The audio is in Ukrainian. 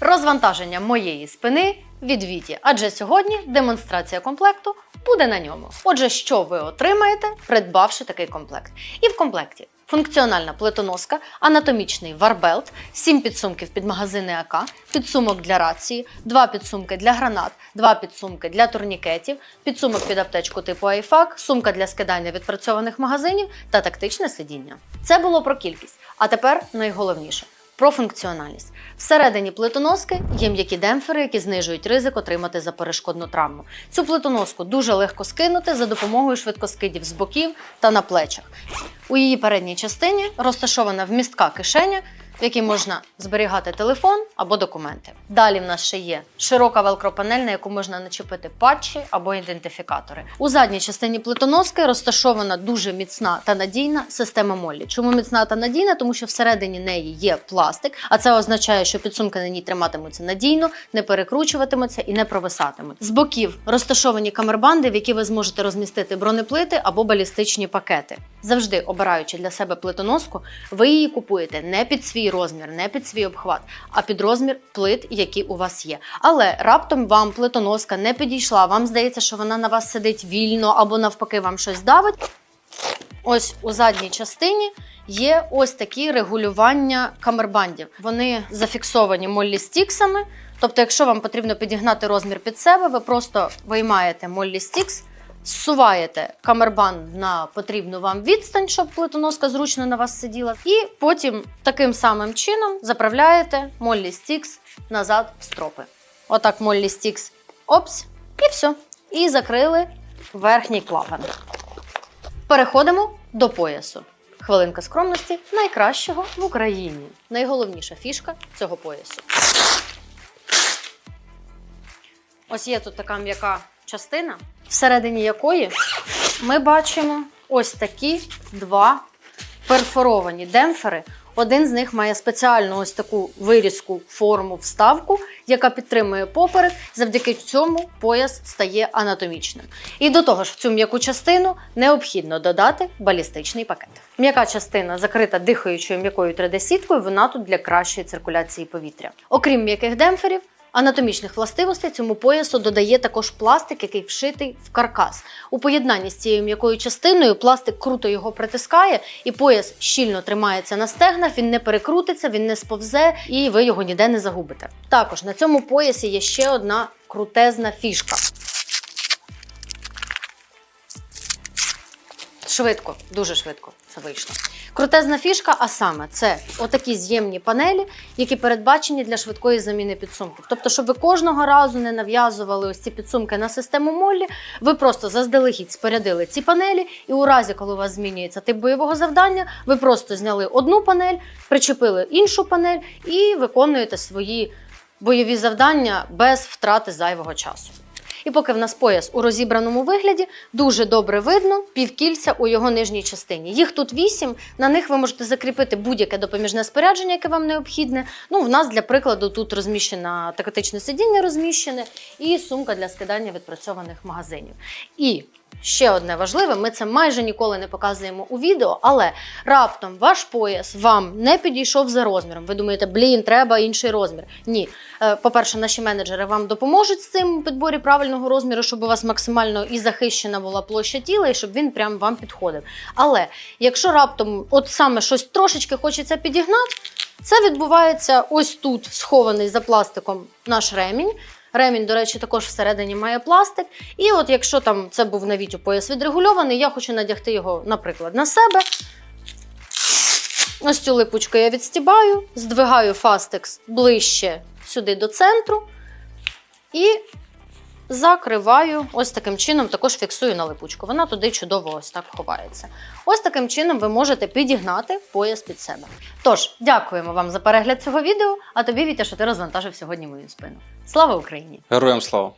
розвантаження моєї спини від Віті, адже сьогодні демонстрація комплекту буде на ньому. Отже, що ви отримаєте, придбавши такий комплект? І в комплекті функціональна плитоноска, анатомічний варбелт, 7 підсумків під магазини АК, підсумок для рації, 2 підсумки для гранат, 2 підсумки для турнікетів, підсумок під аптечку типу айфак, сумка для скидання відпрацьованих магазинів та тактичне сидіння. Це було про кількість. А тепер найголовніше. Про функціональність. Всередині плитоноски є м'які демпфери, які знижують ризик отримати заперешкодну травму. Цю плитоноску дуже легко скинути за допомогою швидкоскидів з боків та на плечах. У її передній частині розташована вмістка кишеня, в якій можна зберігати телефон або документи. Далі в нас ще є широка велкропанель, на яку можна начепити патчі або ідентифікатори. У задній частині плитоноски розташована дуже міцна та надійна система Моллі. Чому міцна та надійна? Тому що всередині неї є пластик, а це означає, що підсумки на ній триматимуться надійно, не перекручуватимуться і не провисатимуть. З боків розташовані камербанди, в які ви зможете розмістити бронеплити або балістичні пакети. Завжди обираючи для себе плитоноску, ви її купуєте не під свій розмір, не під свій обхват, а під розмір плит, які у вас є. Але раптом вам плитоноска не підійшла, вам здається, що вона на вас сидить вільно або навпаки вам щось давить. Ось у задній частині є ось такі регулювання камербандів. Вони зафіксовані моллі стіксами. Тобто, якщо вам потрібно підігнати розмір під себе, ви просто виймаєте моллі стікс, зсуваєте камербанд на потрібну вам відстань, щоб плитоноска зручно на вас сиділа, і потім таким самим чином заправляєте моллі стікс назад в стропи. Отак моллі стікс опс, і все. І закрили верхній клапан. Переходимо до поясу. Хвилинка скромності найкращого в Україні. Найголовніша фішка цього поясу. Ось є тут така м'яка частина, всередині якої ми бачимо ось такі два перфоровані демпфери. Один з них має спеціальну ось таку вирізку форму вставку, яка підтримує поперек. Завдяки цьому пояс стає анатомічним. І до того ж, в цю м'яку частину необхідно додати балістичний пакет. М'яка частина закрита дихаючою м'якою 3D-сіткою, вона тут для кращої циркуляції повітря. Окрім м'яких демпферів, Анатомічних властивостей цьому поясу додає також пластик, який вшитий в каркас. У поєднанні з цією м'якою частиною пластик круто його притискає, і пояс щільно тримається на стегнах, він не перекрутиться, він не сповзе, і ви його ніде не загубите. Також на цьому поясі є ще одна крутезна фішка. Швидко, дуже швидко це вийшло. Крутезна фішка, а саме це отакі з'ємні панелі, які передбачені для швидкої заміни підсумків. Тобто, щоб ви кожного разу не нав'язували ось ці підсумки на систему Моллі, ви просто заздалегідь спорядили ці панелі, і у разі, коли у вас змінюється тип бойового завдання, ви просто зняли одну панель, причепили іншу панель і виконуєте свої бойові завдання без втрати зайвого часу. І поки в нас пояс у розібраному вигляді, дуже добре видно півкільця у його нижній частині. Їх тут вісім. На них ви можете закріпити будь-яке допоміжне спорядження, яке вам необхідне. Ну, в нас для прикладу тут розміщена тактичне сидіння розміщене і сумка для скидання відпрацьованих магазинів. І ще одне важливе: ми це майже ніколи не показуємо у відео, але раптом ваш пояс вам не підійшов за розміром. Ви думаєте, блін, треба інший розмір. Ні. Е, По-перше, наші менеджери вам допоможуть з цим у підборі правильного розміру, щоб у вас максимально і захищена була площа тіла, і щоб він прям вам підходив. Але якщо раптом от саме щось трошечки хочеться підігнати, це відбувається ось тут, схований за пластиком наш ремінь. Ремінь, до речі, також всередині має пластик. І от якщо там це був навіть у пояс відрегульований, я хочу надягти його, наприклад, на себе. Ось цю липучку я відстібаю, здвигаю фастекс ближче сюди до центру і закриваю ось таким чином, також фіксую на липучку. Вона туди чудово ось так ховається. Ось таким чином ви можете підігнати пояс під себе. Тож, дякуємо вам за перегляд цього відео, а тобі, Вітя, що ти розвантажив сьогодні мою спину. Слава Україні! Героям слава!